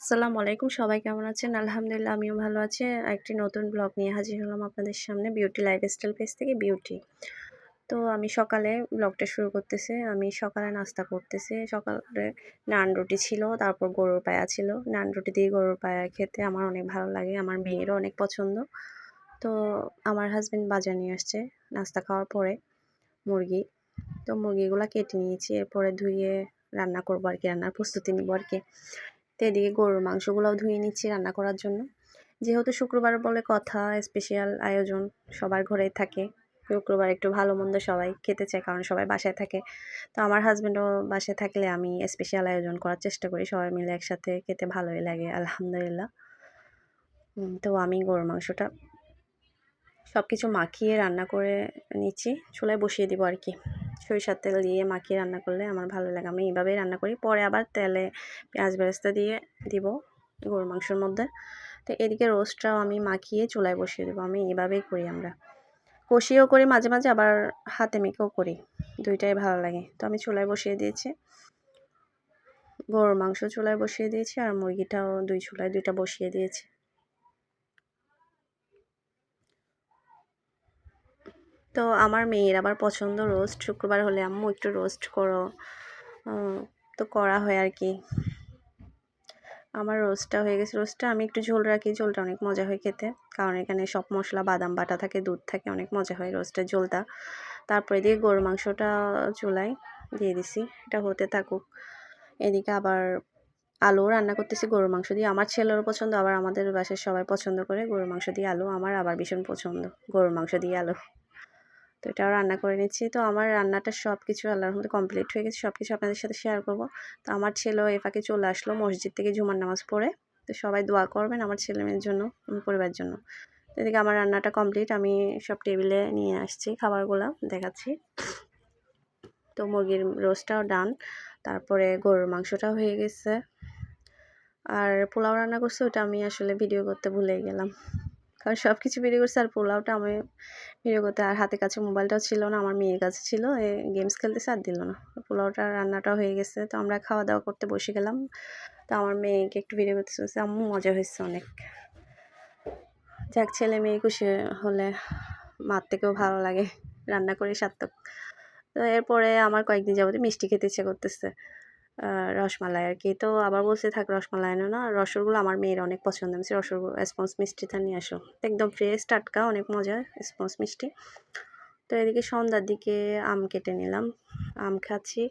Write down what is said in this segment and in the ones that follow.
আসসালামু আলাইকুম। সবাই কেমন আছেন? আলহামদুলিল্লাহ, আমিও ভালো আছি। একটি নতুন ব্লগ নিয়ে হাজির হলাম আপনাদের সামনে বিউটি লাইফস্টাইল পেজ থেকে বিউটি। তো আমি সকালে ব্লগটা শুরু করতেছি। আমি সকালে নাস্তা করতেছি। সকালে নান রুটি ছিল, তারপর গরুর পায়া ছিল। নান রুটি দিয়ে গরুর পায়া খেতে আমার অনেক ভালো লাগে। আমার মেয়েরও অনেক পছন্দ। তো আমার হাজব্যান্ড বাজার নিয়ে আসছে নাস্তা খাওয়ার পরে মুরগি। তো মুরগিগুলো কেটে নিয়েছি। এরপরে ধুয়ে রান্না করব আর কি রান্নার প্রস্তুতি নিবো আর কি তো এদিকে গরুর মাংসগুলোও ধুয়ে নিচ্ছি রান্না করার জন্য। যেহেতু শুক্রবার বলে কথা স্পেশাল আয়োজন সবার ঘরেই থাকে। শুক্রবার একটু ভালো মন্দ সবাই খেতে চায়, কারণ সবাই বাসায় থাকে। তো আমার হাজব্যান্ডও বাসায় থাকলে আমি স্পেশাল আয়োজন করার চেষ্টা করি, সবাই মিলে একসাথে খেতে ভালোই লাগে, আলহামদুলিল্লাহ। তো আমি গরুর মাংসটা সব কিছু মাখিয়ে রান্না করে নিচ্ছি, চুলায় বসিয়ে দিব আর কি। সরিষার তেল দিয়ে মাখিয়ে রান্না করলে আমার ভালো লাগে। আমি এইভাবেই রান্না করি। পরে আবার তেলে পেঁয়াজ বেরেস্তা দিয়ে দিব গরুর মাংসের মধ্যে। তো এদিকে রোস্টটাও আমি মাখিয়ে চুলায় বসিয়ে দেবো। আমি এভাবেই করি আমরা। কষিয়েও করি, মাঝে মাঝে আবার হাতে মেখেও করি। দুইটাই ভালো লাগে। তো আমি চুলায় বসিয়ে দিয়েছি। গরুর মাংস চুলায় বসিয়ে দিয়েছি আর মুরগিটাও দুই চুলায়, দুইটা বসিয়ে দিয়েছি। তো আমার মেয়ের আবার পছন্দ রোস্ট শুক্রবার হলে আম্মু একটু রোস্ট করো। তো করা হয় আর কি। আমার রোস্টটা হয়ে গেছে। রোস্টটা আমি একটু ঝোল রাখি, ঝোলটা অনেক মজা হয় খেতে। কারণ এখানে সব মশলা, বাদাম, বাটা থাকে, দুধ থাকে, অনেক মজা হয় রোস্টের ঝোলটা। তারপরে দিয়ে গরুর মাংসটা চুলাই দিয়ে দিছি। এটা হতে থাকুক। এদিকে আবার আলু রান্না করতেছি। গরুর মাংস দিয়ে আমার ছেলেরও পছন্দ, আবার আমাদের বাসায় সবাই পছন্দ করে গরুর মাংস দিয়ে আলু। আমার আবার ভীষণ পছন্দ গরুর মাংস দিয়ে আলু। তো এটাও রান্না করে নিচ্ছি। তো আমার রান্নাটা সব কিছু আল্লাহর মধ্যে কমপ্লিট হয়ে গেছে। সব কিছু আপনাদের সাথে শেয়ার করব। তো আমার ছেলেও এ ফাঁকে চলে আসলো মসজিদ থেকে জুমার নামাজ পড়ে। তো সবাই দোয়া করবেন আমার ছেলে মেয়ের জন্য পরিবারের জন্য। এদিকে আমার রান্নাটা কমপ্লিট আমি সব টেবিলে নিয়ে আসছি খাবারগুলো, দেখাচ্ছি। তো মুরগির রোস্টটাও ডান তারপরে গরুর মাংসটাও হয়ে গেছে। আর পোলাও রান্না করছে, ওটা আমি আসলে ভিডিও করতে ভুলে গেলাম। কারণ সব কিছু ভিডিও করছে আর পোলাওটা আমি ভিডিও করতে আর হাতে কাছে মোবাইলটাও ছিল না, আমার মেয়ের কাছে ছিল। এ গেমস খেলতেছে আর দিল না। পোলাওটা, রান্নাটাও হয়ে গেছে। তো আমরা খাওয়া দাওয়া করতে বসে গেলাম। তো আমার মেয়েকে একটু ভিডিও করতে চলছে, আম্মু, মজা হয়েছে অনেক। যাক, ছেলে মেয়ে খুশি হলে মার থেকেও ভালো লাগে। রান্না করে সার্থক। তো এরপরে আমার কয়েকদিন যাবতে মিষ্টি খেতে ইচ্ছে করতেছে। রসমালাই আর কি। তো আবার বলছে থাক রসমালাই এনো না। রসগোল্লা আমার মেয়ের অনেক পছন্দ। আমি রসগোল্লা স্পঞ্জ মিষ্টিটা নিয়ে আসো। একদম ফ্রেশ টাটকা অনেক মজা স্পঞ্জ মিষ্টি। তো এদিকে সন্ধ্যার দিকে আম কেটে নিলাম। আম খাচ্ছি।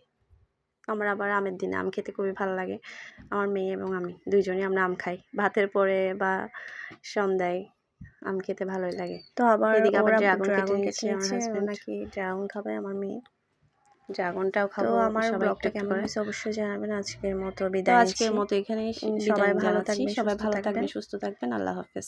আমার আবার আমের দিনে আম খেতে খুবই ভালো লাগে। আমার মেয়ে এবং আমি দুইজনই আমরা আম খাই। ভাতের পরে বা সন্ধ্যায় আম খেতে ভালোই লাগে। তো আবার এদিকে আবার ড্রাগন কেটে নিয়েছি আমার হাজব্যান্ড নাকি ড্রাগন খাবে আমার মেয়ে? ড্রাগনটাও খাব আমার ব্লগটা কেমন হয়েছে অবশ্যই জানাবেন। আজকের মতো বিদায় আজকের মতো এখানেই সবাই ভালো থাকবেন সবাই ভালো থাকবেন সুস্থ থাকবেন। আল্লাহ হাফেজ।